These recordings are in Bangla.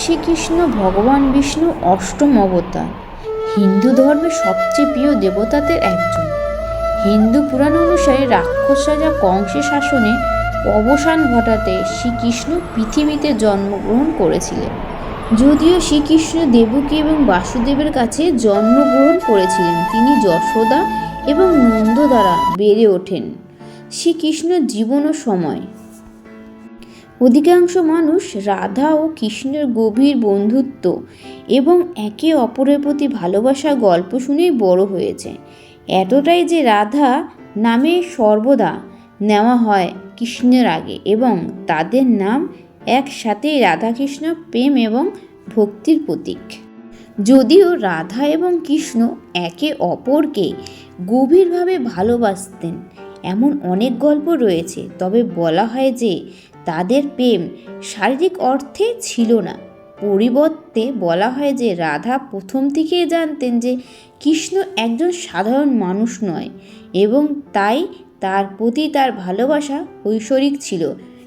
শ্রীকৃষ্ণ ভগবান বিষ্ণু অষ্টম অবতার। হিন্দু ধর্মের সবচেয়ে প্রিয় দেবতাদের একজন। হিন্দু পুরাণ অনুসারে রাক্ষস রাজা কংসের শাসনে অবসান ঘটাতে শ্রীকৃষ্ণ পৃথিবীতে জন্মগ্রহণ করেছিলেন। যদিও শ্রীকৃষ্ণ দেবকী এবং বাসুদেবের কাছে জন্মগ্রহণ করেছিলেন, তিনি যশোদা এবং নন্দ দ্বারা বেড়ে ওঠেন। শ্রীকৃষ্ণ জীবন ও সময় অধিকাংশ মানুষ রাধা ও কৃষ্ণের গভীর বন্ধুত্ব এবং একে অপরের প্রতি ভালোবাসার গল্প শুনেই বড় হয়েছে। এতটাই যে রাধা নামে সর্বদা নেওয়া হয় কৃষ্ণের আগে এবং তাদের নাম একসাথেই রাধাকৃষ্ণ প্রেম এবং ভক্তির প্রতীক। যদিও রাধা এবং কৃষ্ণ একে অপরকে গভীরভাবে ভালোবাসতেন, এমন অনেক গল্প রয়েছে, তবে বলা হয় যে তাদের প্রেম শারীরিক অর্থে ছিল না। পরিবর্তে বলা হয় যে রাধা প্রথম থেকেই জানতেন যে কৃষ্ণ একজন সাধারণ মানুষ নয় এবং তাই তার প্রতি তার ভালোবাসা ঐশ্বরিক ছিল,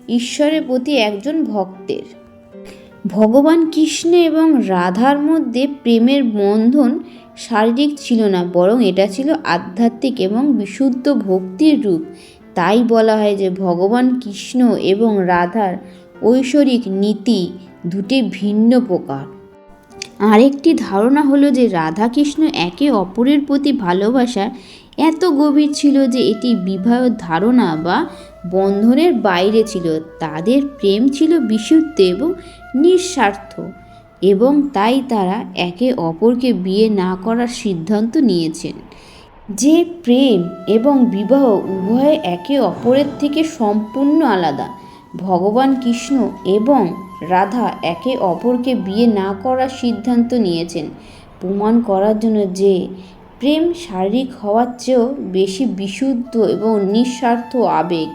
ঈশ্বরের প্রতি একজন ভক্তের। ভগবান কৃষ্ণ এবং রাধার মধ্যে প্রেমের বন্ধন শারীরিক ছিল না, বরং এটা ছিল আধ্যাত্মিক এবং বিশুদ্ধ ভক্তির রূপ। তাই বলা হয় যে ভগবান কৃষ্ণ এবং রাধার ঐশ্বরিক নীতি দুটি ভিন্ন প্রকার। আরেকটি ধারণা হলো যে রাধাকৃষ্ণ একে অপরের প্রতি ভালোবাসা এত গভীর ছিল যে এটি বিবাহ ধারণা বা বন্ধনের বাইরে ছিল। তাদের প্রেম ছিল বিশুদ্ধ এবং নিঃস্বার্থ এবং তাই তারা একে অপরকে বিয়ে না করার সিদ্ধান্ত নিয়েছেন। যে প্রেম এবং বিবাহ উভয়ে একে অপরের থেকে সম্পূর্ণ আলাদা। ভগবান কৃষ্ণ এবং রাধা একে অপরকে বিয়ে না করার সিদ্ধান্ত নিয়েছেন। প্রমাণ করার জন্য যে প্রেম শারীরিক হওয়ার চেয়েও বেশি বিশুদ্ধ এবং নিঃস্বার্থ আবেগ।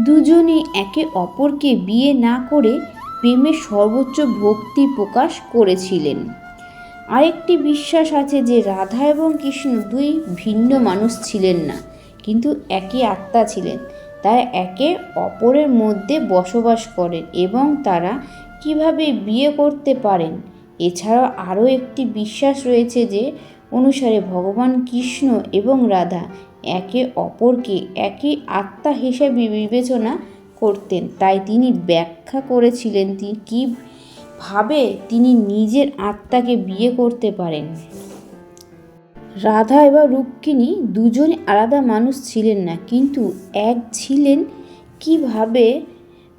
দুজনে একে অপরকে বিয়ে না করে প্রেমের সর্বোচ্চ ভক্তি প্রকাশ করেছিলেন। আরেকটি বিশ্বাস আছে যে রাধা এবং কৃষ্ণ দুই ভিন্ন মানুষ ছিলেন না, কিন্তু একই আত্মা ছিলেন। তারা একে অপরের মধ্যে বসবাস করেন এবং তারা কীভাবে বিয়ে করতে পারেন? এছাড়াও আরও একটি বিশ্বাস রয়েছে যে অনুসারে ভগবান কৃষ্ণ এবং রাধা একে অপরকে একই আত্মা হিসেবে বিবেচনা করতেন। তাই তিনি ব্যাখ্যা করেছিলেন তিনি কীভাবে তিনি নিজের আত্মাকে বিয়ে করতে পারেন। রাধা এবং রুক্মিণী দুজনে আলাদা মানুষ ছিলেন না, কিন্তু এক ছিলেন কীভাবে?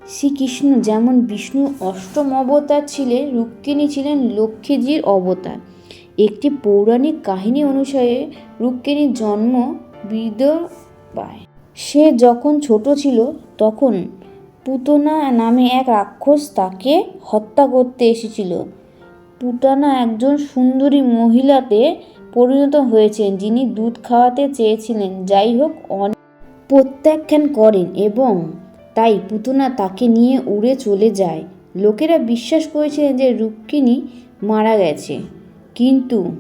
শ্রীকৃষ্ণ যেমন বিষ্ণু অষ্টম অবতার ছিলেন, রুক্মিণী ছিলেন লক্ষ্মীজির অবতার। একটি পৌরাণিক কাহিনী অনুসারে রুক্মিণীর জন্ম বৃদ্ধ পায় সে যখন ছোট ছিল, তখন পুতনা নামে এক রাক্ষস তাকে হত্যা করতে এসেছিল। পুটানা একজন সুন্দরী মহিলাতে পরিণত হয়েছেন, যিনি দুধ খাওয়াতে চেয়েছিলেন। যাই হোক অনেক প্রত্যাখ্যান করেন এবং তাই পুতনা তাকে নিয়ে উড়ে চলে যায়। লোকেরা বিশ্বাস করেছিলেন যে রুক্মিণী মারা গেছে। কিন্তু